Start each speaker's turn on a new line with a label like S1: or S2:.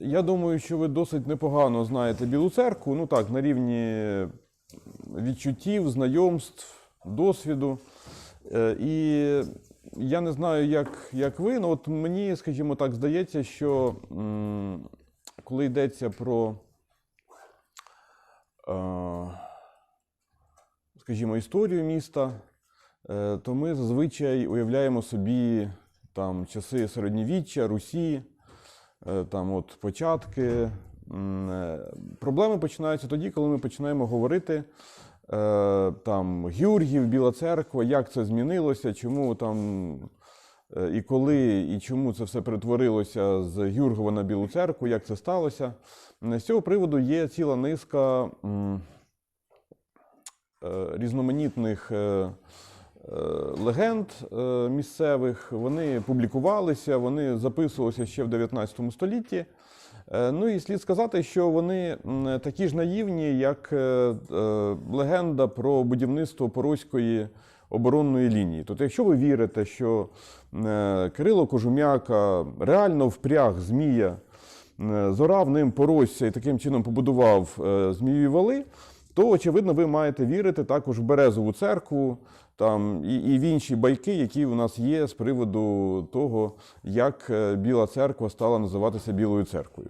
S1: Я думаю, що ви досить непогано знаєте Білу церкву. Ну так, на рівні відчуттів, знайомств, досвіду. Е, І я не знаю, як, як ви, але от мені, скажімо так, здається, що коли йдеться про, е, скажімо, історію міста, е, то ми зазвичай уявляємо собі там часи середньовіччя, Русі, там от початки. Е, Проблеми починаються тоді, коли ми починаємо говорити е, там Георгів, Біла церква, як це змінилося, чому там е, і коли, і чому це все перетворилося з Гюргова на Білу церкву, як це сталося. З цього приводу є ціла низка е, різноманітних е, е, легенд е, місцевих. Вони публікувалися, вони записувалися ще в 19 столітті. Е, Ну і слід сказати, що вони такі ж наївні, як е, е, легенда про будівництво Порозької оборонної лінії. Тобто, якщо ви вірите, що е, Кирило Кожум'яка реально впряг Змія, е, зорав ним Поросся і таким чином побудував е, Змієві вали, то очевидно ви маєте вірити також в Березову церкву там, і, і в інші байки, які у нас є з приводу того, як е, Біла церква стала називатися Білою церквою.